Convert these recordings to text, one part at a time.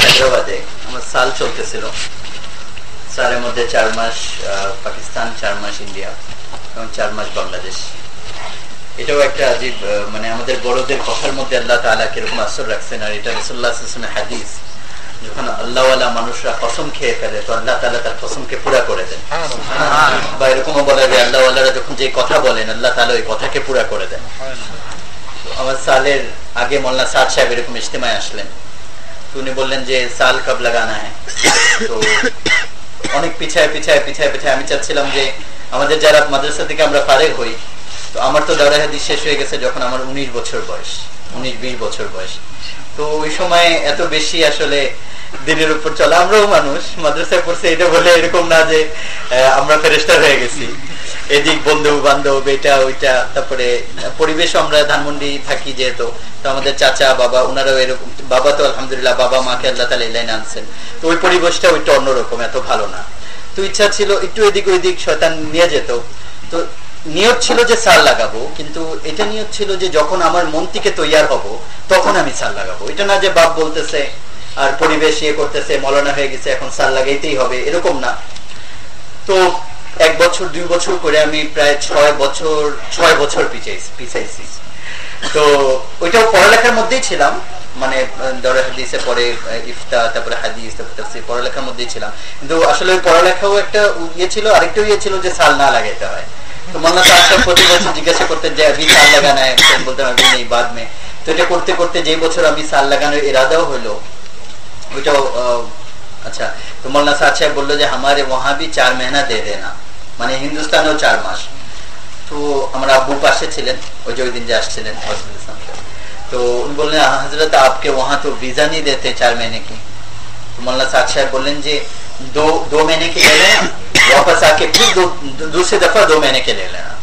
হায়দ্রাবাদে আমার সাল চলতেছিল। সালের মধ্যে চার মাস পাকিস্তান, চার মাস ইন্ডিয়া, এবং চার মাস বাংলাদেশ। এটাও একটা আজীব মানে আমাদের বড়দের কথার মধ্যে আল্লাহ তালা কীরকম আসর রাখছেন, আর এটা রসুল্লাহ হাদিস। যখন আল্লাহওয়ালা মানুষরা কসম খেয়ে ফেলে তো আল্লাহ তালা তার কসমকে পুরা করে দেন। বা এরকমও বলে যে আল্লাহওয়ালারা যখন যে কথা বলেন আল্লাহ তালা ওই কথাকে পুরা করে দেন। আমার সালের আগে মোল্লা সাদ সাহেব এরকম ইজতেমায় আসলেন। উনি বললেন যে সাল কব লাগানা হ্যাঁ তো অনেক পিছায় পিছায় পিছায় পিছায় আমি চাচ্ছিলাম যে আমাদের যারা মাদ্রাসা থেকে আমরা পারে হই তো আমার তো হাদিস শেষ হয়ে গেছে যখন আমার উনিশ বছর বয়স উনিশ বিশ বছর বয়স। তো ওই সময় এত বেশি আসলে দিনের উপর চলে। আমরাও মানুষ, মাদ্রাসায় পড়ছে এটা বলে এরকম না যে আমরা ফেরেস্টা হয়ে গেছি। এদিক বন্ধু বান্ধব এটা, ওইটা, তারপরে পরিবেশ আমরা ধানমন্ডি থাকি যেহেতু। তো আমাদের চাচা, বাবা ওনারাও এরকম। বাবা তো আলহামদুলিল্লাহ, বাবা, মাকে আল্লাহ তালা লাইনে আনছেন। তো ওই পরিবেশটা ওইটা অন্যরকম, এত ভালো না। তো ইচ্ছা ছিল একটু এদিক ওইদিক শয়তান নিয়ে যেত। তো নিয়ত ছিল যে সার লাগাবো, কিন্তু এটা নিয়ত ছিল যে যখন আমার মন থেকে তৈয়ার হব, তখন আমি সার লাগাবো। এটা না যে বাপ বলতেছে আর পরিবেশ ইয়ে করতেছে, মলানা হয়ে গেছে, এখন সার লাগাইতেই হবে, এরকম না। তো এক বছর, দুই বছর করে আমি প্রায় ছয় বছর ছয় বছর পিছাইছি তো ওইটাও পড়ালেখার মধ্যেই ছিলাম মানে দরে হাদিসে পরে, ইফতা, তারপরে হাদিস, তারপরে পড়ালেখার মধ্যেই ছিলাম। কিন্তু আসলে ওই পড়ালেখাও একটা ইয়ে ছিল, আরেকটা ইয়ে ছিল যে সাল না লাগাইতে হয়। তো মনে হয় প্রতি বছর জিজ্ঞাসা করতে যে, আমি সাল লাগানো বলতে পারবি নেই, বাদ মে। তো এটা করতে করতে যে বছর আমি সাল লাগানোর ইরাদাও হলো ওইটাও আচ্ছা তো মোল্লা সাদ সাহেব বললো যে আমারে ওহা ভি চার মেহনা দে দেনা মানে হিন্দুস্তানেও চার মাস তো আমার আব্বু পাশে ছিলেন ওই যে ওই দিন যে আসছিলেন তো উনি বললেন হজরত আপকে ওহা তো ভিজা नहीं देते चार महीने की तो मोल्ला साद साहब बोलें যে दो दो महीने के ले लेना वापस आके फिर दो दूसरी दफा दो महीने के ले लेना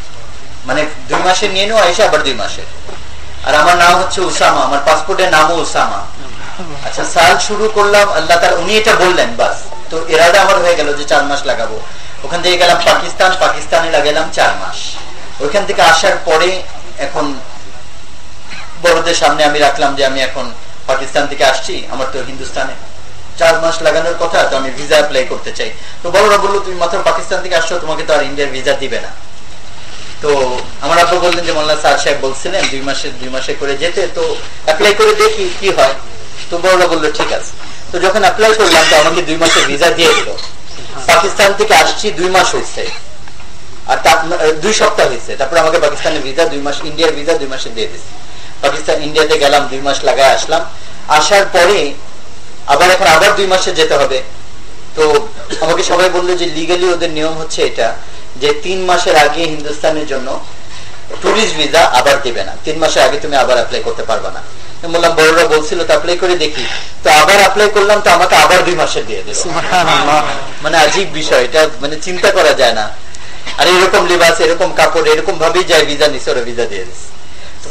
মানে দুই মাসের নিয়ে নেও আইসা আবার দুই মাসের আর আমার নাম হচ্ছে উসামা আমার পাসপোর্টের নামও উসামা আচ্ছা সাল শুরু করলাম, আল্লাহ তার উনি এটা বললেন, বাস। তো এরাদা আমার হয়ে গেল যে চার মাস লাগাবো। ওখান থেকে গেলাম পাকিস্তান, পাকিস্তানে লাগালাম চার মাস। ওইখান থেকে আসার পরে এখন বড়দের সামনে আমি রাখলাম যে আমি এখন পাকিস্তান থেকে আসছি, আমার তো হিন্দুস্তানে। চার মাস লাগানোর কথা, তো আমি ভিসা অ্যাপ্লাই করতে চাই। তো বড়রা বলল, তুমি মাত্র পাকিস্তান থেকে আসছো, তোমাকে তো আর ইন্ডিয়ার ভিসা দিবে না। তো আমার আব্বু বললেন যে মোল্লা সাদ সাহেব বলছিলেন, দুই মাসে দুই মাসে করে যেতে, তো অ্যাপ্লাই করে দেখি কি হয়। তো বড়রা বলল, ঠিক আছে। তো যখন অ্যাপ্লাই করলাম, তো আমাকে দুই মাসের ভিসা দিয়ে দিল। পাকিস্তান থেকে আসছি দুই মাস হয়েছে আর দুই সপ্তাহ হয়েছে তারপর আমাকে পাকিস্তানের ভিসা দুই মাস, ইন্ডিয়ার ভিসা দুই মাসে দিয়ে দিচ্ছে পাকিস্তান, ইন্ডিয়াতে গেলাম, দুই মাস লাগায় আসলাম। আসার পরে আবার এখন আবার দুই মাসে যেতে হবে। তো আমাকে সবাই বলল যে লিগালি ওদের নিয়ম হচ্ছে এটা, যে তিন মাসের আগে হিন্দুস্তানের জন্য টুরিস্ট ভিসা আবার দিবে না। তিন মাসের আগে তুমি আবার অ্যাপ্লাই করতে পারবে না। বললাম বড়রা বলছিল তো অ্যাপ্লাই করে দেখি। তো আবার অ্যাপ্লাই করলাম তো আমাকে আবার দুই মাসের দিয়ে দিল। মানে আজীব বিষয় এটা মানে চিন্তা করা যায় না। আর এরকম লিবাস এরকম কাপড় এরকম ভাবেই যায় ভিসা ওরা ভিসা দিয়ে দিচ্ছে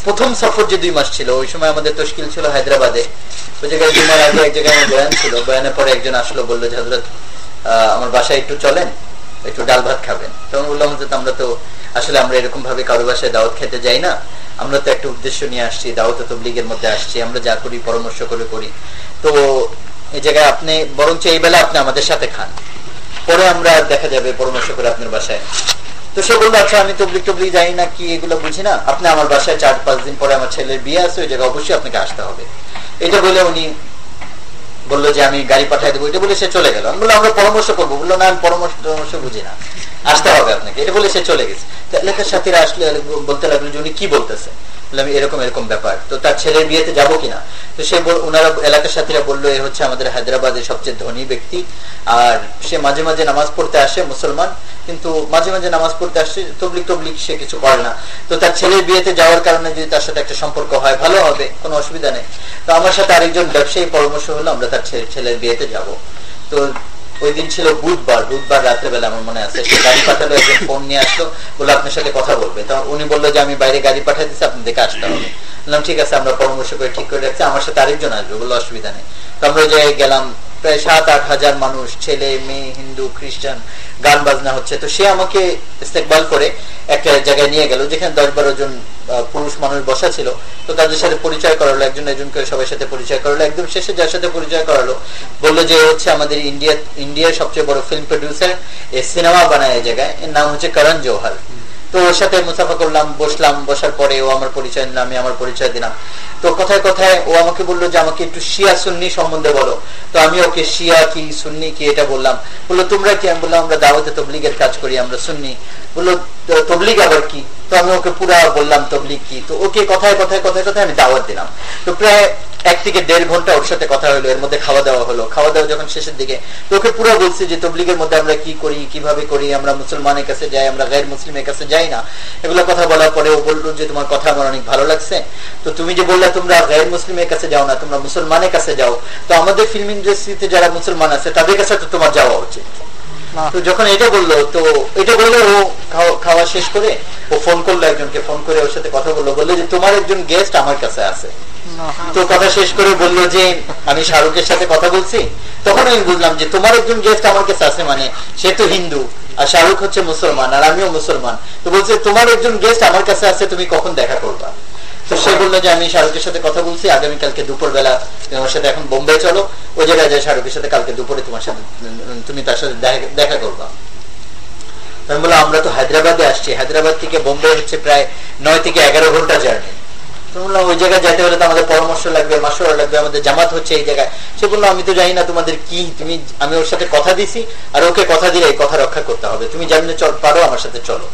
প্রথম সফর যে দুই মাস ছিল ওই সময় আমাদের তশকিল ছিল হায়দ্রাবাদে। ওই জায়গায় দুই মাস আগে এক জায়গায় আমার বয়ান ছিল। বয়ানের পরে একজন আসলো বলল যে হজরত আমার বাসায় একটু চলেন একটু ডাল ভাত খাবেন। তখন বললাম যে আমরা তো আসলে আমরা এরকম ভাবে কারও বাসায় দাওয়াত খেতে যাই না। আমরা তো একটা উদ্দেশ্য নিয়ে আসছি, দাওয়াত তবলিগের মধ্যে আসছি, আমরা যা করি পরামর্শ করে করি। তো এই জায়গায় আপনি, বরঞ্চ এই বেলা আপনি আমাদের সাথে খান। পরে আমরা দেখা যাবে পরামর্শ করে আপনার বাসায়। তো সে বলল আচ্ছা আমি তবলিক টবলিক যাই না কি এগুলো বুঝি না। আপনি আমার বাসায় চার পাঁচ দিন পরে আমার ছেলের বিয়ে আছে, ওই জায়গায় অবশ্যই আপনাকে আসতে হবে। এটা বলে উনি বলল যে, আমি গাড়ি পাঠাই দেবো। এটা বলে সে চলে গেল। আমি বলল আমরা পরামর্শ করব। বলল, না, আমি পরামর্শ পরামর্শ বুঝি না। আসতে হবে আপনাকে। এটা বলে সে চলে গেছে। তো এলাকার সাথীরা আসলে বলতে লাগল যে উনি কি বলতেছে? বললাম এরকম এরকম ব্যাপার। তো তার ছেলের বিয়েতে যাব কিনা? তো সে ওনারা এলাকার সাথীরা বলল, এ হচ্ছে আমাদের হায়দ্রাবাদের সবচেয়ে ধনী ব্যক্তি। আর সে মাঝে মাঝে নামাজ পড়তে আসে, মুসলমান। কিন্তু মাঝে মাঝে নামাজ পড়তে আসছে তবলিক তবলিক সে কিছু করে না। তো তার ছেলের বিয়েতে যাওয়ার কারণে যদি তার সাথে একটা সম্পর্ক হয়, ভালো হবে, কোনো অসুবিধা নেই। তো আমার সাথে আরেকজন ব্যবসায়ী পরামর্শ হলো, আমরা তার ছেলের বিয়েতে যাব। তো ওই দিন ছিল বুধবার বুধবার রাত্রেবেলা আমার মনে আছে। গাড়ি পাঠালো, একজন ফোন নিয়ে আসলো বলে আপনার সাথে কথা বলবে। তো উনি বলল যে, আমি বাইরে গাড়ি পাঠাই দিচ্ছি আপনি দেখে আসতে হবে। বললাম, ঠিক আছে, আমরা পরামর্শ করে ঠিক করে রাখছি, আমার সাথে আরেকজন আসবে। বলল, অসুবিধা নেই। তো আমরা জায়গায় গেলাম প্রায় সাত, আট হাজার মানুষ, ছেলে, মেয়ে, হিন্দু, খ্রিস্টান, গান বাজনা হচ্ছে। তো সে আমাকে ইস্তেকবাল করে একটা জায়গায় নিয়ে গেল, যেখানে দশ বারো জন পুরুষ মানুষ বসা ছিল। তো তাদের সাথে পরিচয় করালো, একজন একজন করে সবার সাথে পরিচয় করালো। একদম শেষে যার সাথে পরিচয় করালো, বলল যে হচ্ছে আমাদের ইন্ডিয়া, ইন্ডিয়ার সবচেয়ে বড় ফিল্ম প্রডিউসার এ সিনেমা বানায় এই জায়গায়। এর নাম হচ্ছে করণ জোহার। তো ওর সাথে মুসাফা করলাম, বসলাম, বসার পরে ও আমার পরিচয় দিলাম আমি আমার পরিচয় দিলাম। তো কথায় কথায় ও আমাকে বলল যে, আমাকে একটু শিয়া সুন্নি সম্বন্ধে বলো। তো আমি ওকে শিয়া কি সুন্নি কি এটা বললাম। বলল, তোমরা কি? আমি বললাম, আমরা দাওয়াতে তবলিগের কাজ করি, আমরা সুন্নি। বলল তবলিগ আবার কি? তো আমি ওকে পুরা বললাম তবলিগ কি? তো ওকে কথায় কথায় কথায় কথায় আমি দাওয়াত দিলাম। তো প্রায় এক থেকে দেড় ঘণ্টা ওর সাথে কথা হলো এর মধ্যে খাওয়া দাওয়া হলো। খাওয়া দাওয়া যখন শেষের দিকে তো ওকে পুরো বলছি যে তবলিগের মধ্যে আমরা কি করি কীভাবে করি আমরা মুসলমানের কাছে যাই আমরা গায়ের মুসলিমের কাছে যাই না? এগুলো কথা বলার পরে ও বলল যে তোমার কথা আমার অনেক ভালো লাগছে। তো তুমি যে বললে তোমরা গায়ের মুসলিমের কাছে যাও না তোমরা মুসলমানের কাছে যাও। তো আমাদের ফিল্ম ইন্ডাস্ট্রিতে যারা মুসলমান আছে তাদের কাছে তো তোমার যাওয়া উচিত। তো যখন এটা বলল তো এটা বলল ও খাওয়া শেষ করে ও ফোন করল একজনকে ফোন করে ওর সাথে কথা বলল বলল যে তোমার একজন গেস্ট আমার কাছে আছে। তো কথা শেষ করে বলল যে আমি শাহরুখের সাথে কথা বলছি। তখন আমি বুঝলাম যে তোমার একজন গেস্ট আমার কাছে আছে মানে সে তো হিন্দু আর শাহরুখ হচ্ছে মুসলমান আর আমিও মুসলমান। তো বলছে তোমার একজন গেস্ট আমার কাছে আছে তুমি কখন দেখা করবা? তো সে বলল যে আমি শাহরুখের সাথে কথা বলছি আগামীকালকে দুপুর বেলা তোমার সাথে এখন বোম্বে চলো ওই জায়গায় যায় শাহরুখের সাথে কালকে দুপুরে তোমার সাথে তুমি তার সাথে দেখা করবা। আমি বললাম, আমরা তো হায়দ্রাবাদে আসছি। হায়দ্রাবাদ থেকে বোম্বে হচ্ছে প্রায় নয় থেকে এগারো ঘণ্টা জার্নি। বললাম, ওই জায়গায় যেতে হলে তো আমাদের পরামর্শ লাগবে মাসর লাগবে, আমাদের জামাত হচ্ছে এই জায়গায়। সে বলল, আমি তো জানি না তোমাদের কি, তুমি, আমি ওর সাথে কথা দিছি, আর ওকে কথা দিলে এই কথা রক্ষা করতে হবে। তুমি জানলে পারো আমার সাথে, চলো।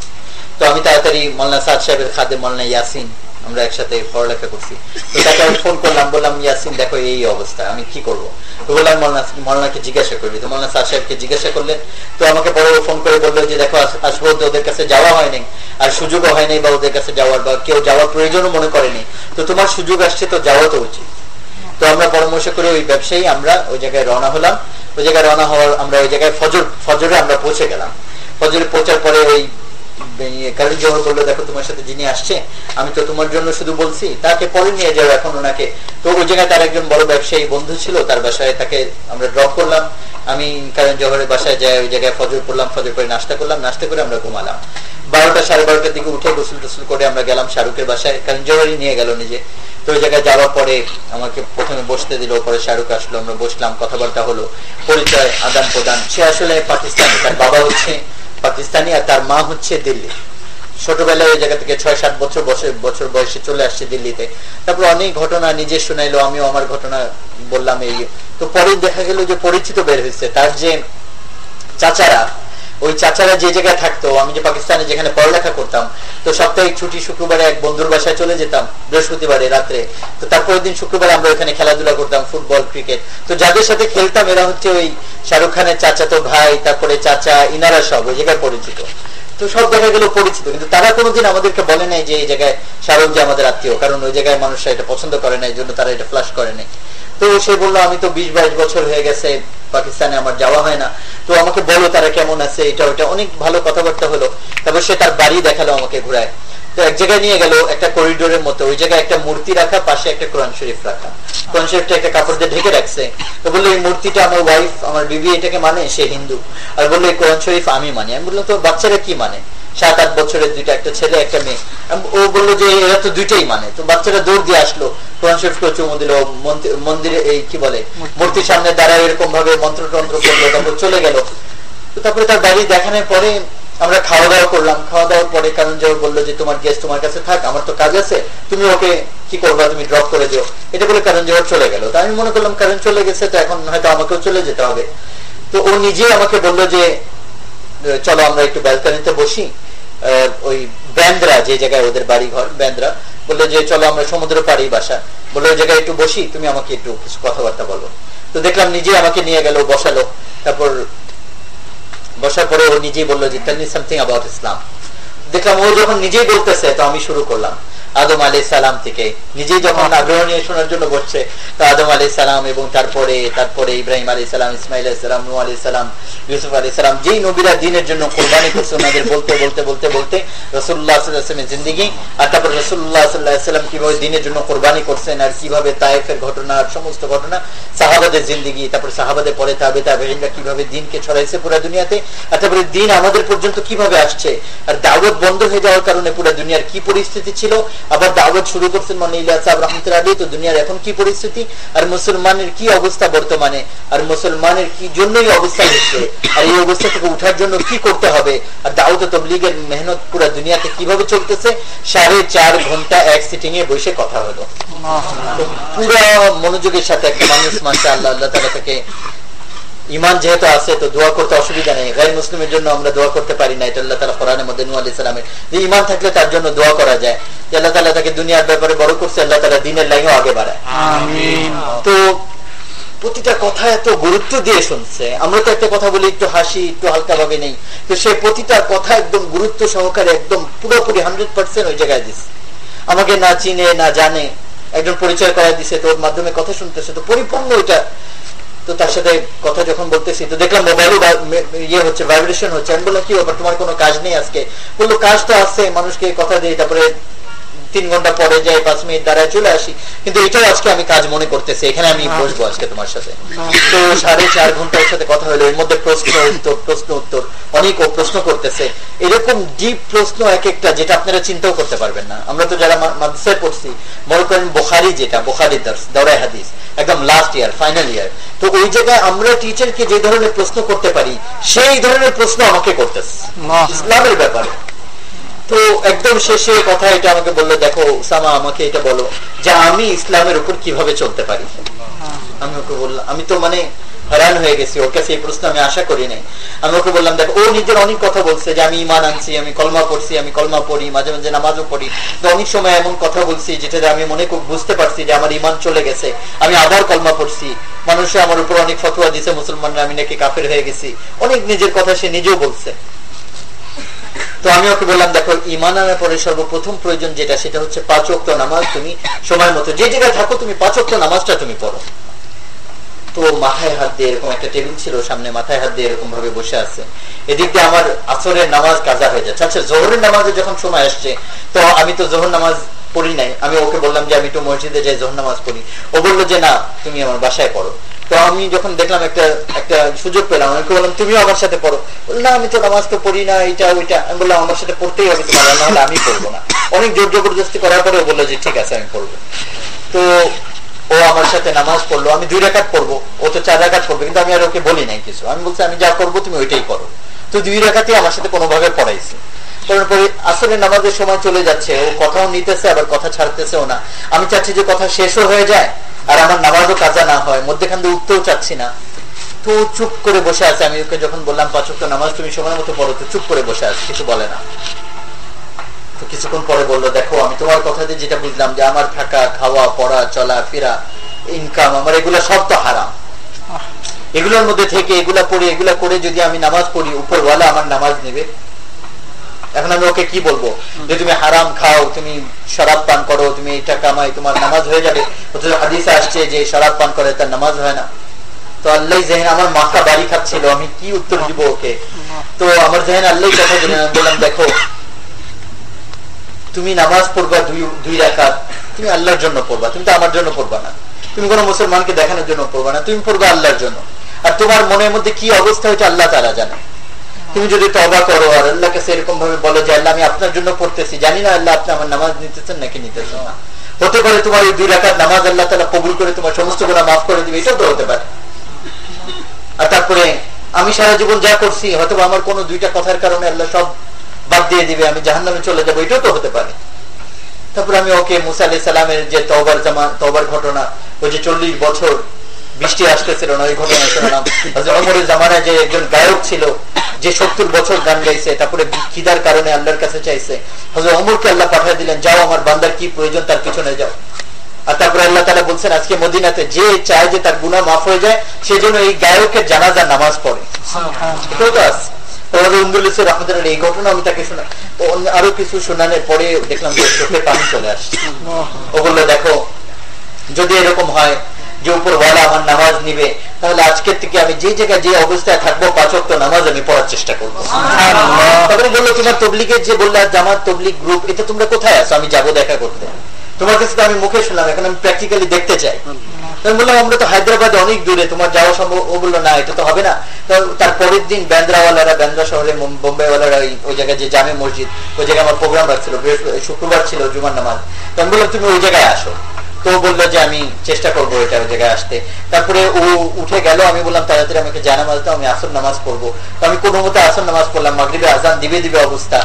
তো আমি তাড়াতাড়ি মল্লা সাদ সাহেবের খাদে মল্লা ইয়াসিন আমরা একসাথে পড়ালেখা করছি। তো তাকে আমি ফোন করলাম, বললাম, ইয়াসিন, দেখো এই অবস্থা, আমি কি করব? তো বললাম, মলনা মলনাকে জিজ্ঞাসা করবি। তো মলনা সাদ সাহেবকে জিজ্ঞাসা করলেন তো আমাকে পরে ফোন করে বলল যে, দেখো আসব ওদের কাছে যাওয়া হয়নি আর সুযোগও হয়নি বা ওদের কাছে যাওয়ার, বা কেউ যাওয়ার প্রয়োজনও মনে করেনি তো তোমার সুযোগ আসছে, তো যাওয়া তো উচিত। তো আমরা পরামর্শ করে ওই ব্যবসায়ী, আমরা ওই জায়গায় রওনা হলাম। ওই জায়গায় রওনা হওয়ার, আমরা ওই জায়গায় ফজর, ফজরে আমরা পৌঁছে গেলাম। ফজরে পৌঁছার পরে ওই কারণ জোহর বলল, দেখো তোমার সাথে যিনি আসছে, আমি তো তোমার জন্য শুধু বলছি, তাকে পরে নিয়ে যাও এখন ওনাকে। তো ওই জায়গায় তার একজন বড় ব্যবসায়ী বন্ধু ছিল, তার বাসায় তাকে আমরা ড্রপ করলাম। আমি কারণ জোহরের বাসায় যাই, ওই জায়গায় ফজর পড়লাম, ফজর করে নাস্তা করলাম, নাস্তা করে আমরা ঘুমালাম। বারোটা, সাড়ে বারোটার দিকে উঠে গোসল টোসল করে আমরা গেলাম শাহরুখের বাসায়, কারণ জোহরই নিয়ে গেল নিজে। তো ওই জায়গায় যাওয়ার পরে আমাকে প্রথমে বসতে দিল, পরে শাহরুখ আসলো, আমরা বসলাম, কথাবার্তা হলো, পরিচয় আদান প্রদান সে আসলে পাকিস্তানি, তার বাবা হচ্ছে পাকিস্তানি আর তার মা হচ্ছে দিল্লি। ছোটবেলায় ওই জায়গা থেকে ছয়, সাত বছর বছর বয়সে চলে আসছে দিল্লিতে। তারপর অনেক ঘটনা নিজে শুনাইলো, আমিও আমার ঘটনা বললাম এই। তো পরে দেখা গেল যে পরিচিত বের হয়েছে। তার যে চাচারা ওই চাচারা যে জায়গায় থাকতো, আমি যে পাকিস্তানে যেখানে পড়ালেখা করতাম, তো সাপ্তাহিক ছুটি শুক্রবারে এক বন্ধুর বাসায় চলে যেতাম, বৃহস্পতিবারে রাত্রে। তো তারপরের দিন শুক্রবার আমরা ওখানে খেলাধুলা করতাম, ফুটবল, ক্রিকেট। তো যাদের সাথে খেলতাম, এরা হচ্ছে ওই শাহরুখ খানের চাচা তো ভাই, তারপরে চাচা, ইনারা সব ওই জায়গায় পরিচিত। তো সব দেখা গেল পরিচিত, কিন্তু তারা কোনোদিন আমাদেরকে বলে নাই যে এই জায়গায় শাহরুখ যে আমাদের আত্মীয়, কারণ ওই জায়গায় মানুষরা এটা পছন্দ করে না, এই জন্য তারা এটা ফ্লাশ করে নাই। তো সে বলল, আমি তো বিশ বাইশ বছর হয়ে গেছে, পাকিস্তানে আমার যাওয়া হয় না। তো আমাকে বলো তারা কেমন আছে, এটা ওটা অনেক ভালো কথাবার্তা হলো। তারপর সে তার বাড়ি দেখাল আমাকে ঘুরায়। তো এক জায়গায় নিয়ে গেল একটা করিডোরের মতো। ওই জায়গায় একটা মূর্তি রাখা, পাশে একটা কোরআন শরীফ রাখা। কোরআন শরীফটা একটা কাপড় দিয়ে ঢেকে রাখছে। তো বলল, এই মূর্তিটা আমার ওয়াইফ আমার বিবি এটাকে মানে সে হিন্দু। আর বলল, এই কোরআন শরীফ আমি মানি। আমি বললাম তো বাচ্চারা কি মানে? সাত আট বছরের দুইটা একটা ছেলে, একটা মেয়ে। ও বলল যে এরা তো দুইটাই মানে। তো বাচ্চারা দৌড় দিয়ে আসলো। মন্দিরে এই কি বলে, মূর্তির সামনে দাঁড়ায় এরকম ভাবে করল, তারপর চলে গেল। তারপরে তার বাড়ি দেখানোর পরে আমরা খাওয়া দাওয়া করলাম। খাওয়া দাওয়ার পরে কারণ যে বলল যে, তোমার গেস্ট তোমার কাছে থাক, আমার তো কাজ আছে। তুমি ওকে কি করবা? তুমি ড্রপ করে দিও। এটা বলে কারণ যে চলে গেল। তো আমি মনে করলাম, কারণ চলে গেছে, তো এখন হয়তো আমাকেও চলে যেতে হবে। তো ও নিজে আমাকে বলল যে চলো আমরা একটু ব্যালকানিতে বসি। ওই ব্যান্দ্রা, যে জায়গায় ওদের বাড়ি ঘর ব্যান্দ্রা, বলল যে, চলো আমরা সমুদ্র পাড়ি বাসা। বলল, ওই জায়গায় একটু বসি, তুমি আমাকে একটু কিছু কথাবার্তা বলো। তো দেখলাম নিজে আমাকে নিয়ে গেল, বসালো। তারপর বসার পরে ও নিজেই বলল যে tell me something about Islam দেখলাম ও যখন নিজেই বলতেছে, তো আমি শুরু করলাম। আদম আলি সালাম থেকে। নিজেই যখন আগ্রহ নিয়ে শোনার জন্য বসছে তো আদম আলি সালাম এবং তারপরে তারপরে ইব্রাহিম আলী সালাম ইসমাইল সালাম নু আলি সালাম ইউসুফ আলী সালাম যেই নবীরা দিনের জন্য কোরবানি করছে ওনাদের বলতে বলতে বলতে বলতে রসুল্লাহ সাল্লাহামের জিন্দিগি আর তারপর রসুল্লাহ সাল্লাহাম কীভাবে দিনের জন্য কোরবানি করছেন আর কীভাবে তাইফের ঘটনা আর সমস্ত ঘটনা সাহাবাদের জিন্দিগি তারপর সাহাবাদের পরে তাবে তাবেহিনরা কীভাবে দিনকে ছড়াইছে পুরো দুনিয়াতে আর তারপরে দিন আমাদের পর্যন্ত কীভাবে আসছে আর দাওয়াত বন্ধ হয়ে যাওয়ার কারণে পুরো দুনিয়ার কি পরিস্থিতি ছিল আবার দাওয়াত শুরু করছেন মানে ইলিয়াস সাহেব রহমতুল্লাহ আলী তো দুনিয়ার এখন কি পরিস্থিতি? আর মুসলমানের কি অবস্থা বর্তমানে? আর মুসলমানের কি জন্যই অবস্থা হচ্ছে? আর এই অবস্থা থেকে উঠার জন্য কি করতে হবে? আর দাউদ তবলিগের মেহনত পুরো দুনিয়াতে কীভাবে চলতেছে? সাড়ে চার ঘণ্টা এক সিটিং এ বসে কথা হলো। পুরো মনোযোগের সাথে একটা মানুষ মাসা আল্লাহ আল্লাহ তালা থেকে ইমান যেহেতু আছে তো দোয়া করতে অসুবিধা নেই। গাই মুসলিমের জন্য আমরা দোয়া করতে পারি না এটা আল্লাহ তালা কোরআনের মধ্যে নু আলি সালামের। যে ইমান থাকলে তার জন্য দোয়া করা যায়। যে আল্লাহ তালা তাকে দুনিয়ার ব্যাপারে বড় করছে আল্লাহ তালা দিনের লাইনও আগে বাড়ায়। তো প্রতিটা কথা এত গুরুত্ব দিয়ে শুনছে। আমরা তো একটা কথা বলি একটু হাসি একটু হালকা ভাবে নেই। তো সে প্রতিটা কথা একদম গুরুত্ব সহকারে একদম পুরোপুরি হান্ড্রেড পার্সেন্ট ওই জায়গায় দিচ্ছে আমাকে না চিনে না জানে। একজন পরিচয় করা দিছে তোর মাধ্যমে কথা শুনতেছে। তো পরিপূর্ণ ওইটা তো তার সাথে কথা যখন বলতেছি, তো দেখলাম মোবাইলও ইয়ে হচ্ছে ভাইব্রেশন হচ্ছে। আমি বললাম, কি ব্যাপার? তোমার কোনো কাজ নেই আজকে? বলল, কাজ তো আছে, মানুষকে কথা দিয়ে তারপরে তিন ঘণ্টা পরে যাই পাঁচ মিনিট দাঁড়ায় চলে আসি। কিন্তু এটাও আজকে আমি কাজ মনে করতেছি এখানে আমি বসবো আজকে তোমার সাথে। তো সাড়ে চার ঘণ্টা সাথে কথা হলো এর মধ্যে প্রশ্ন উত্তর প্রশ্ন উত্তর। অনেক ও প্রশ্ন করতেছে। এরকম ডিপ প্রশ্ন এক একটা যেটা আপনারা চিন্তাও করতে পারবেন না। আমরা তো যারা মাদ্রাসায় পড়ছি মনে করেন বোখারি যেটা বোখারি দার্স দৌড়াই হাদিস একদম লাস্ট ইয়ার ফাইনাল ইয়ার তো ওই জায়গায় আমরা টিচারকে যে ধরনের প্রশ্ন করতে পারি সেই ধরনের প্রশ্ন আমাকে করতেছে। ইসলামের ব্যাপারে। তো একদম শেষে কথা এটা আমাকে বলল দেখো সামা আমাকে এটা বলো যে আমি ইসলামের উপর কীভাবে চলতে পারি? আমি ওকে বললাম আমি তো মানে হয়রান হয়ে গেছি ওর কাছে এই প্রশ্ন আমি আশা করি নাই। আমি ওকে বললাম দেখো ও নিজের অনেক কথা বলছে যে আমি ইমান আনছি আমি কলমা পড়ছি আমি কলমা পড়ি মাঝে মাঝে নামাজও পড়ি। তো অনেক সময় এমন কথা বলছি যেটা আমি মনে বুঝতে পারছি যে আমার ইমান চলে গেছে। আমি আবার কলমা পড়ছি। মানুষে আমার উপর অনেক ফতোয়া দিছে মুসলমানরা আমি নাকি কাফের হয়ে গেছি। অনেক নিজের কথা সে নিজেও বলছে। তো আমি ওকে বললাম, দেখো ইমান আনার পরে সর্বপ্রথম প্রয়োজন যেটা, সেটা হচ্ছে পাঁচ অক্ট নামাজ। তুমি সময় মতো যে জায়গায় থাকো, তুমি পাঁচ অক্ট নামাজটা তুমি পড়ো। তো মাথায় হাত দিয়ে এরকম একটা টেবিল ছিল, সামনে মাথায় হাত দিয়ে এরকম ভাবে বসে আছে। এদিক দিয়ে আমার আসরের নামাজ কাজা হয়ে যাচ্ছে। আচ্ছা জোহরের নামাজে যখন সময় আসছে, তো আমি তো জোহর নামাজ পড়ি নাই। আমি ওকে বললাম যে, আমি একটু মসজিদে যাই, জোহর নামাজ পড়ি। ও বলল যে, না, তুমি আমার বাসায় পড়ো। তো আমি যখন দেখলাম একটা একটা সুযোগ পেলাম, আমি বললাম, তুমিও আমার সাথে পড়ো। না, আমি তো নামাজ তো পড়ি না, এটা, ওইটা। আমি বললাম, আমার সাথে পড়তেই হবে তোমার নাহলে আমি পড়ব না। অনেক জোর জবরদস্তি করার পরে বলল যে, ঠিক আছে, আমি পড়ব। তো ও আমার সাথে নামাজ পড়ল, আমি দুই রাকাত পড়ব, ও তো চার রাকাত পড়বে, কিন্তু আমি আর ওকে বলি নাই কিছু। আমি বলছি, আমি যা করব, তুমি ওইটাই করো। তো দুই রাকাতে আমার সাথে কোনোভাবে পড়াইছে। তারপরে আসলে নামাজের সময় চলে যাচ্ছে ও কথাও নিতেছে আবার কথা ছাড়তেছেও না। আমি চাচ্ছি যে কথা শেষও হয়ে যায় আর আমার নামাজও কাজা না হয় মধ্যেখান দিয়ে উঠতেও চাচ্ছি না। তো চুপ করে বসে আছে আমি ওকে যখন বললাম পাঁচক নামাজ তুমি সময় মতো পড়ো তো চুপ করে বসে আছে কিছু বলে না। তো কিছুক্ষণ পরে বলল দেখো আমি তোমার কথা দিয়ে যেটা বুঝলাম যে আমার থাকা খাওয়া পড়া চলা ফেরা ইনকাম আমার এগুলা সব তো হারাম। এগুলোর মধ্যে থেকে এগুলা পড়ে এগুলা করে যদি আমি নামাজ পড়ি উপরওয়ালা আমার নামাজ নেবে। এখন আমি ওকে কি বলব? যে তুমি হারাম খাও, তুমি শরাব পান করো, তুমি এটা কামাই, তোমার নামাজ হয়ে যাবে। অথচ হাদিসে আসছে যে শরাব পান করে তার নামাজ হয় না। তো আল্লাহ জেহেন আমার মাথা বাড়ি খাচ্ছিল, আমি কি উত্তর দিব ওকে? তো আমার জেহেন আল্লাহ কথা বললাম, দেখো, তুমি নামাজ পড়বা দুই দুই রাখাত তুমি আল্লাহর জন্য পড়বা, তুমি তো আমার জন্য পড়বা না। তুমি কোনো মুসলমানকে দেখানোর জন্য পড়বা না, তুমি পড়বা আল্লাহর জন্য। আর তোমার মনের মধ্যে কি অবস্থা হয়েছে, আল্লাহ তারা জানে। তুমি যদি তবা করো আর আল্লাহ কাছে এরকম ভাবে বলো যে, আল্লাহ, আমি আপনার জন্য পড়তেছি। জানি না আল্লাহ আপনি আমার নামাজ নিতেছেন নাকি নিতেছেন না। হতে পারে তোমার এই দুই রাখার নামাজ আল্লাহ তালা কবুল করে তোমার সমস্ত গুণা মাফ করে দিবে, এটাও তো হতে পারে। আর তারপরে আমি সারা জীবন যা করছি হয়তো আমার কোনো দুইটা কথার কারণে আল্লাহ সব বাদ দিয়ে দিবে, আমি জাহান নামে চলে যাব, এটাও তো হতে পারে। তারপর আমি, ওকে, মুসা আলি সালামের যে তবার জামা তবার ঘটনা, ওই যে চল্লিশ বছর বৃষ্টি আসতেছিল না, ওই ঘটনা শুনলাম জামানায় যে একজন গায়ক ছিল যে সত্তর বছর গান গাইছে তারপরে খিদার কারণে আল্লাহর কাছে চাইছে। হজরত অমরকে আল্লাহ পাঠিয়ে দিলেন যাও আমার বান্দার কি প্রয়োজন তার পিছনে যাও। আর তারপরে আল্লাহ তালা বলছেন আজকে মদিনাতে যে চায় যে তার গুণা মাফ হয়ে যায় সেজন্য এই গায়কের জানাজার নামাজ পড়ে। এটাও তো আছে এই ঘটনা আমি তাকে শোনা আরও কিছু শোনানোর পরে দেখলাম যে চোখে পানি চলে আসছে। ও বলল দেখো যদি এরকম হয় যে উপরওয়ালা আমার নামাজ নিবে তাহলে আজকের থেকে আমি যে জায়গায় যে অবস্থায় থাকব পাচক তো নামাজ আমি পড়ার চেষ্টা করব। তারপরে বলল তোমার তবলিগের যে বললা জামাত তবলিগ গ্রুপ এটা তোমরা কোথায় আছো? আমি যাব দেখা করতে। তোমার কাছে তো আমি মুখে শুনলাম এখন আমি প্র্যাকটিক্যালি দেখতে চাই। আমি বললাম আমরা তো হায়দ্রাবাদে অনেক দূরে তোমার যাওয়া সম্ভব? ও বলল না এটা তো হবে না। তার পরের দিন ব্যান্দ্রাওয়ালারা ব্যান্দ্রা শহরে বোম্বাইওয়ালারা ওই জায়গায় যে জামে মসজিদ ওই জায়গায় আমার প্রোগ্রাম রাখছিল শুক্রবার ছিল জুমার নামাজ। তো আমি বললাম তুমি ওই জায়গায় আসো। তো বলল যে আমি চেষ্টা করব এটা জায়গায় আসতে তারপরে ও উঠে গেল আমি বললাম তাড়াতাড়ি আমাকে জানামাজ দাও আমি আসর নামাজ পড়ব তো আমি কোনো মতো আসর নামাজ পড়লাম মাগরিবে আজান দিবে দিবে অবস্থা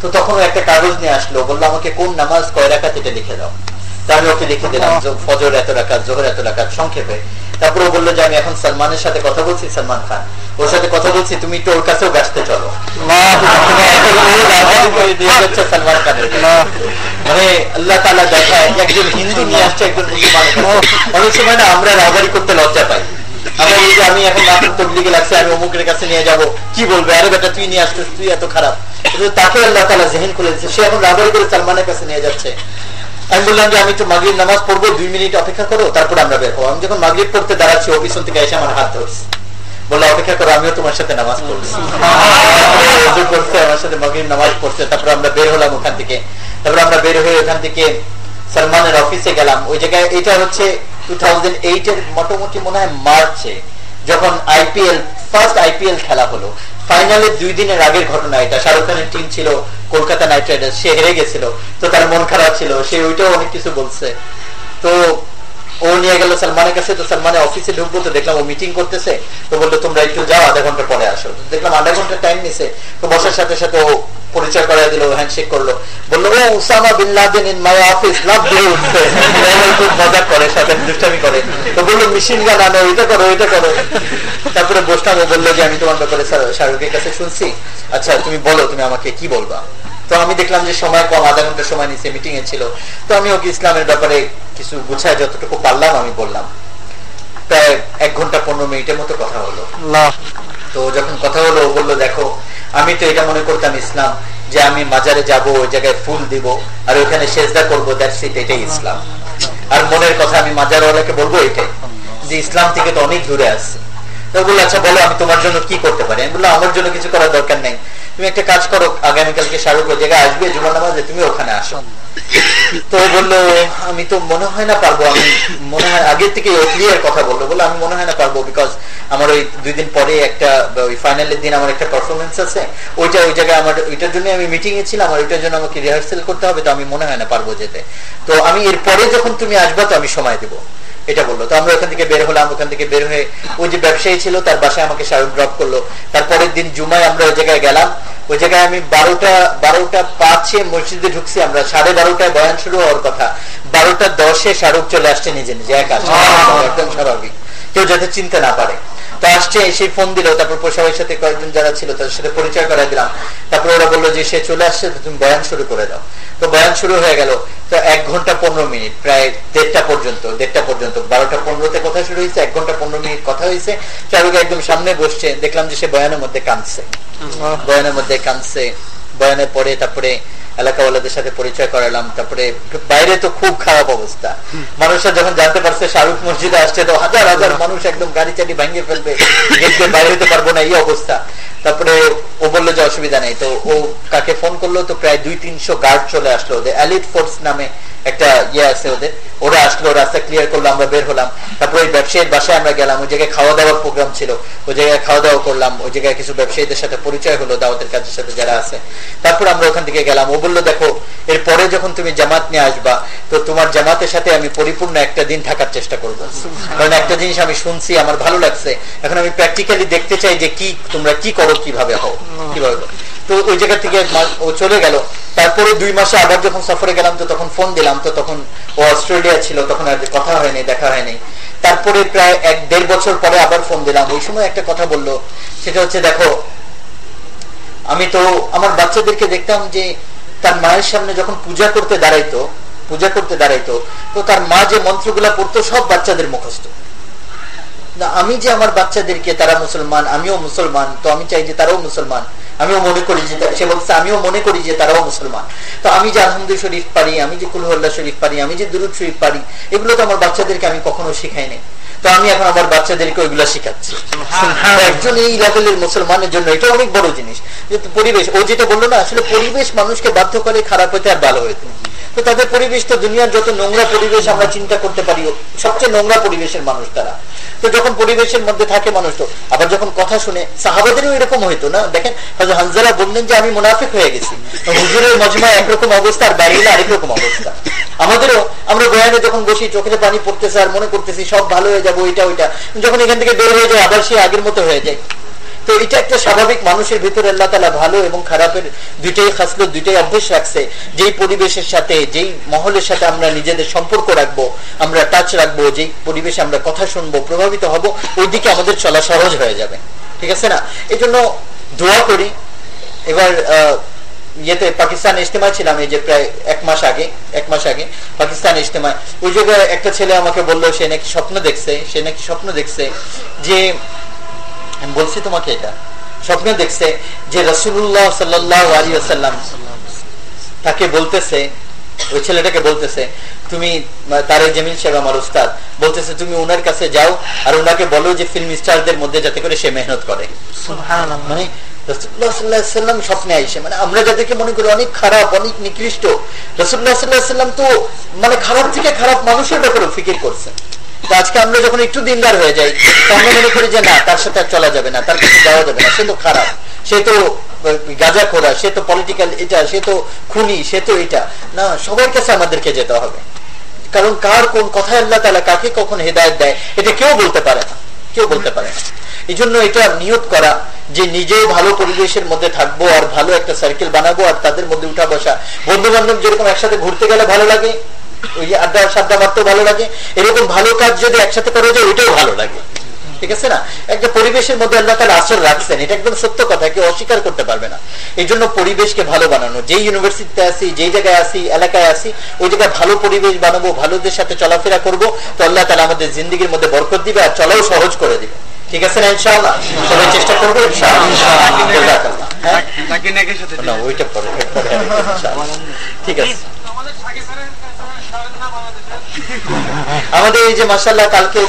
তো তখন একটা কাগজ নিয়ে আসলো বলল আমাকে কোন নামাজ কয় রাখাত এটা লিখে দাও আমি ওকে লিখে দিলাম ফজর এত রাখাত জোহর এত রাখাত সংক্ষেপে তারপরে ও বলল যে আমি এখন সালমানের সাথে কথা বলছি সালমান খান ওর সাথে কথা বলছি তুমি একটু ওর কাছেও গাছতে চলো সালমান খানের মানে আল্লাহ তালা দেখায় একজন হিন্দু নিয়ে আসছে একজন মুসলমান। অনেক সময় না আমরা রাগারি করতে লজ্জা পাই। আমরা এই যে আমি এখন নাটক তবলিগে লাগছে আমি অমুকের কাছে নিয়ে যাব। কি বলবে? আরে বেটা তুই নিয়ে আসছিস তুই এত খারাপ। তাকে আল্লাহ তালা জেহেন খুলে দিচ্ছে সে এখন রাগারি করে সালমানের কাছে নিয়ে যাচ্ছে। আমি বললাম যে আমি একটু মাগরীব নামাজ পড়ব দুই মিনিট অপেক্ষা করো তারপর আমরা বের হব। আমি যখন মাগরীব পড়তে দাঁড়াচ্ছি অফিসন থেকে এসে আমার হাত ধরছি। বলে অপেক্ষা করো আমিও তোমার সাথে নামাজ পড়ছি। করছে আমার সাথে মাগরীব নামাজ পড়ছে তারপর আমরা বের হলাম ওখান থেকে। তারপর আমরা বের হয়ে ওখান থেকে সালমানের অফিসে গেলাম। ওই জায়গায় এটা হচ্ছে টু এর মোটামুটি মনে হয় মার্চে যখন আইপিএল ফার্স্ট আইপিএল খেলা হলো। ফাইনালে দুই দিনের আগের ঘটনা এটা। শাহরুখ খানের টিম ছিল কলকাতা নাইট রাইডার্স, সে হেরে গেছিল। তো তার মন খারাপ ছিল। সে ওইটাও অনেক কিছু বলছে। তো ও নিয়ে গেল সালমানের কাছে, তো সালমানের অফিসে ঢুকবো, তো দেখলাম ও মিটিং করতেছে। তো বলল, তোমরা একটু যাও, আধা ঘণ্টা পরে আসো। দেখলাম আধা ঘণ্টা টাইম নিছে। তো বসার সাথে সাথে ও পরিচয় করাই দিল হ্যান্ডশেক করল। বলল, ও Osama bin Laden in my office লাভ দিয়ে উঠছে খুব মজা করে, সাথে দুষ্টামি করে। তো বলল মেশিন গান আনো এটা করো, ওইটা করো। তারপরে বসলাম, ও বলল যে, আমি তোমার ব্যাপারে শাহরুখের কাছে শুনছি। আচ্ছা তুমি বলো, তুমি আমাকে কি বলবা? তো আমি দেখলাম যে সময় কম আধা ঘণ্টা সময় নিচ্ছে মিটিং এ ছিল। তো আমি ওকে ইসলামের ব্যাপারে কিছু গুছায় যতটুকু পারলাম আমি বললাম। প্রায় এক ঘণ্টা পনেরো মিনিটের মতো কথা হলো। তো যখন কথা হলো ও বলল দেখো আমি তো এটা মনে করতাম ইসলাম যে আমি মাজারে যাব ওই জায়গায় ফুল দিব আর ওখানে সেজদা করব দ্যাটস ইট এটাই ইসলাম। আর মনের কথা আমি মাজারওয়ালাকে বলব এটাই যে ইসলাম থেকে তো অনেক দূরে আসছে তো বলল আচ্ছা বলো আমি তোমার জন্য কি করতে পারি? আমি বললাম আমার জন্য কিছু করার দরকার নেই। তুমি একটা কাজ করো, আগামীকালকে শাহরুখ ওই জায়গায় আসবে জুমা নামাজে, তুমি ওখানে আসো। তো বলল, আমি তো মনে হয় না পারব, আমি মনে হয় আগের থেকে ক্লিয়ার কথা বলল। বলে আমি মনে হয় না পারব বিকজ আমার ওই দুই দিন পরে একটা, ওই ফাইনালের দিন আমার একটা পারফরমেন্স আছে। ওইটা, ওই জায়গায় আমার, ওইটার জন্য আমি মিটিং এ ছিলাম আর ওইটার জন্য আমাকে রিহার্সেল করতে হবে, তো আমি মনে হয় না পারব যেতে। তো আমি এরপরে যখন তুমি আসবা, তো আমি সময় দেবো। এটা বলল। তো আমরা ওখান থেকে বের হলাম ওখান থেকে বের হয়ে ওই যে ব্যবসায়ী ছিল তার বাসায় আমাকে শাহরুখ ড্রপ করল। তারপরের দিন জুমায় আমরা ওই জায়গায় গেলাম। ওই জায়গায় আমি বারোটা বারোটা পাঁচে মসজিদে ঢুকছি আমরা। সাড়ে বারোটায় বয়ান শুরু হওয়ার কথা। বারোটা দশে শাহরুখ চলে আসছে নিজে নিজে এক। আসছে একদম স্বাভাবিক। কেউ যাতে চিনতে না পারে। তো আসছে এসে ফোন দিল তারপর সবাই সাথে কয়েকজন যারা ছিল তাদের সাথে পরিচয় করাই দিলাম। তারপর ওরা বলল যে সে চলে আসছে তুমি বয়ান শুরু করে দাও। তো বয়ান শুরু হয়ে গেল তো এক ঘণ্টা পনেরো মিনিট প্রায় দেড়টা পর্যন্ত দেড়টা পর্যন্ত বারোটা পনেরোতে কথা শুরু হয়েছে এক ঘণ্টা পনেরো মিনিট কথা হয়েছে। চারুকে একদম সামনে বসছে দেখলাম যে সে বয়ানের মধ্যে কাঁদছে। বয়ানের মধ্যে কাঁদছে বয়ানের পরে তারপরে এলাকাওয়ালাদের সাথে পরিচয় করালাম, তারপরে বাইরে তো খুব খারাপ অবস্থা। মানুষরা যখন জানতে পারছে শাহরুখ মসজিদে আসছে, তো হাজার হাজার মানুষ একদম গাড়ি চাড়ি ভাঙিয়ে ফেলবে বাইরে হতে পারব না, এই অবস্থা। তারপরে ও বলল যে অসুবিধা নেই, তো ও কাকে ফোন করল, তো প্রায় দুই তিনশো গার্ড চলে আসলো ওদের অ্যালিট ফোর্স নামে একটা ইয়ে আছে ওদের। ওরা আসলো, রাস্তা ক্লিয়ার করল, আমরা বের হলাম। তারপর ওই ব্যবসায়ীর বাসায় আমরা গেলাম, ওই জায়গায় খাওয়া দাওয়ার প্রোগ্রাম ছিল। ওই জায়গায় খাওয়া দাওয়া করলাম, ওই জায়গায় কিছু ব্যবসায়ীদের সাথে পরিচয় হলো, দাওয়াতের কাজের সাথে যারা আছে। তারপর আমরা ওখান থেকে গেলাম। ও বলল দেখো এরপরে যখন তুমি জামাত নিয়ে আসবা তো তোমার জামাতের সাথে আমি পরিপূর্ণ একটা দিন থাকার চেষ্টা করব। কারণ একটা জিনিস আমি শুনছি আমার ভালো লাগছে। এখন আমি প্র্যাকটিক্যালি দেখতে চাই যে কি তোমরা কি করো কীভাবে হও কীভাবে তো ওই জায়গা থেকে ও চলে গেল। তারপরে দুই মাসে আবার যখন সফরে গেলাম তো তখন ফোন দিলাম তো তখন ও অস্ট্রেলিয়া ছিল তখন আর কথা হয়নি দেখা হয়নি। তারপরে প্রায় এক দেড় বছর পরে আবার ফোন দিলাম। ওই সময় একটা কথা বলল সেটা হচ্ছে দেখো আমি তো আমার বাচ্চাদেরকে দেখতাম যে তার মায়ের সামনে যখন পূজা করতে দাঁড়াইতো পূজা করতে দাঁড়াইতো তো তার মা যে মন্ত্রগুলা পড়তো সব বাচ্চাদের মুখস্থ। না, আমি যে আমার বাচ্চাদেরকে তারা মুসলমান আমিও মুসলমান তো আমি চাই যে তারাও মুসলমান। আমিও মনে করি যে সে বলছে আমিও মনে করি যে তারাও মুসলমান। তো আমি যে আলহামদুল শরীফ পারি আমি যে কুলহল্লা শরীফ পারি আমি যে দুরুদ শরীফ পারি এগুলো তো আমার বাচ্চাদেরকে আমি কখনো শিখাই নাই। তো আমি এখন আমার বাচ্চাদেরকে ওইগুলো শিখাচ্ছি। একজন এই লেভেলের মুসলমানের জন্য এটা অনেক বড় জিনিস। পরিবেশ ও যেটা বলল না আসলে পরিবেশ মানুষকে বাধ্য করে খারাপ হইতে আর ভালো হইতে। তো তাদের পরিবেশ তো দুনিয়ার যত নোংরা পরিবেশ আমরা চিন্তা করতে পারি সবচেয়ে নোংরা পরিবেশের মানুষ তারা। তো যখন পরিবেশের মধ্যে থাকে মানুষ তো আবার যখন কথা শুনে সাহাবাদেরও এরকম হইতো না? দেখেন হয়তো হানজারা বললেন যে আমি মুনাফিক হয়ে গেছি। হুজুরের মজমা একরকম অবস্থা আর বাইরে আরেক রকম অবস্থা। আমাদেরও আমরা বয়ানে যখন বসি চোখের পানি পড়তেছে আর মনে করতেছি সব ভালো হয়ে যাব এটা ওইটা। যখন এখান থেকে বের হয়ে যায় আবার সে আগের মতো হয়ে যায়। তো এটা একটা স্বাভাবিক মানুষের ভিতরে আল্লাহ তালা ভালো এবং খারাপের দুইটাই খাসলো দুইটাই অভ্যেস রাখছে। যেই পরিবেশের সাথে যেই মহলের সাথে আমরা নিজেদের সম্পর্ক রাখব আমরা টাচ রাখব যেই পরিবেশে আমরা কথা শুনব প্রভাবিত হব ওই দিকে আমাদের চলা সহজ হয়ে যাবে। ঠিক আছে না? এই জন্য দোয়া করি। এবার আহ, ইয়েতে পাকিস্তান ইজতেমা ছিলাম, এই যে প্রায় এক মাস আগে, এক মাস আগে পাকিস্তান ইজতেমা ওই জায়গায় একটা ছেলে আমাকে বলল, সে নাকি স্বপ্ন দেখছে, সে নাকি স্বপ্ন দেখছে যে বলছি তোমাকে এটা, স্বপ্ন দেখছে যে রসুল্লাহ সাল্লাহ আলী আসাল্লাম তাকে বলতেছে, ওই ছেলেটাকে বলতেছে, তুমি তারে জমিল সাহেব আমার উস্তাদ। বলতেছে, তুমি ওনার কাছে যাও আর ওনাকে বলো যে ফিল্ম স্টারদের মধ্যে যাতে করে সে মেহনত করে। মানে রসুল্লাহ সাল্লাহ সাল্লাম স্বপ্নে আইসে মানে মনে আজকে আমরা যখন একটু হয়ে যাই মনে করি যে না, তার সাথে আর চলা যাবে না, তার কাছে যাওয়া যাবে না, সে তো খারাপ, সে তো গাজা খোরা সে তো পলিটিক্যাল এটা, সে তো খুনি, সে তো এটা। না, সবার কাছে আমাদেরকে যেতে হবে। কারণ কার কোন কথায় আল্লাহ তালা কাকে কখন হেদায়ত দেয়, এটা কেউ বলতে পারে না। কেউ বলতে পারে না। এই জন্য এটা নিয়োগ করা যে নিজেও ভালো পরিবেশের মধ্যে থাকব আর ভালো একটা সার্কেল বানাবো আর তাদের মধ্যে উঠা বসা। বন্ধু বান্ধব যেরকম একসাথে ঘুরতে গেলে ভালো লাগে, ওই আড্ডা সাড্ডা মারতেও ভালো লাগে, এরকম ভালো কাজ যদি একসাথে করা যায় ওইটাও ভালো লাগে। ঠিক আছে না? একটা পরিবেশের মধ্যে আল্লাহ তালা আসর রাখছেন এটা একদম সত্য কথা কেউ অস্বীকার করতে পারবে না। এই জন্য পরিবেশকে ভালো বানানো যেই ইউনিভার্সিটিতে আসি যেই জায়গায় আসি এলাকায় আসি ওই জায়গায় ভালো পরিবেশ বানাবো ভালোদের সাথে চলাফেরা করব তো আল্লাহ তালা আমাদের জিন্দগির মধ্যে বরকত দিবে আর চলাও সহজ করে দিবে। ঠিক আছে না ইনশাআল্লাহ? সবাই চেষ্টা করব? হ্যাঁ? না ওইটা পরে ঠিক আছে। আমাদের এই যে মাসাল্লাহ কালকে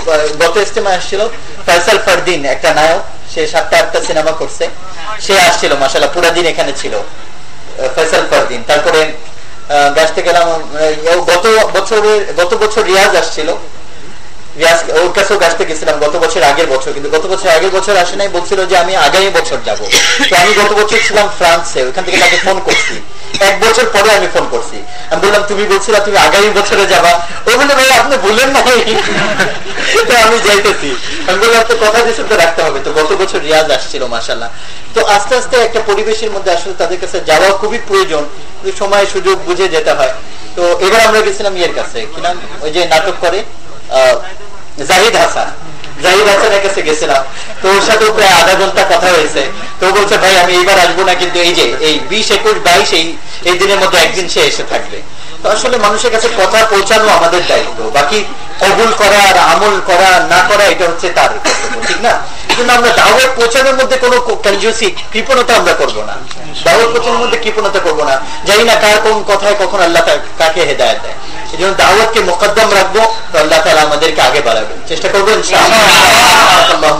গত ইস্তেমা আসছিল ফয়সাল ফারদিন, একটা নায়ক। সে সাতটা, আটটা সিনেমা করছে। সে আসছিল মাসাল্লাহ পুরা দিন এখানে ছিল ফয়সাল ফারদিন। তারপরে গাছতে গেলাম গত বছরের, গত বছর রিয়াজ আসছিল। ওর কাছেও গাছতে গেছিলাম, গত বছর আগের বছর, কিন্তু গত বছর আগের বছর আসে নাই, বলছিল যে আমি আগামী বছর যাব। তো আমি গত বছর ছিলাম ফ্রান্সে, ওইখান থেকে তাকে ফোন করছি। এক বছর পরে আমি ফোন করছি। আমি বললাম, তুমি বলছিল তুমি আগামী বছরে যাবা? ও ভাই আপনি বললেন না তো আমি যাইতেছি। আমি বললাম তো কথা তো রাখতে হবে। তো গত বছর রিয়াজ আসছিল মাসাল্লাহ তো আস্তে আস্তে একটা পরিবেশের মধ্যে আসলে তাদের কাছে যাওয়া খুবই প্রয়োজন সময়, সুযোগ বুঝে যেতে হয়। তো এবার আমরা গেছিলাম ইয়ের কাছে, কি নাম? ওই যে নাটক করে। জাহিদ হাসান। জাহিদ হাসানের কাছে গেছিলাম। তো ওর সাথে প্রায় আধা ঘণ্টা কথা হয়েছে। তো বলছে, ভাই, আমি এইবার আসব না, কিন্তু এই যে, এই বিশ একুশ বাইশ এই এই দিনের মধ্যে একদিন সে এসে থাকবে। তো আসলে মানুষের কাছে কথা পৌঁছানো আমাদের দায়িত্ব। বাকি কবুল করা আর আমল করা, না করা, এটা হচ্ছে তার ঠিক না? কিন্তু আমরা দাওয়াত পৌঁছানোর মধ্যে কোনো কনজুসি কৃপণতা আমরা করব না। দাওয়াত পৌঁছানোর মধ্যে কৃপণতা করব না। জানি না কার কোন কথায় কখন আল্লাহ কাকে হেদায়ত দেয়। এই জন্য দাওয়াতকে মোকদ্দম রাখব তো আল্লাহ তালা আমাদেরকে আগে বাড়াবেন চেষ্টা করবেন আল্লাহ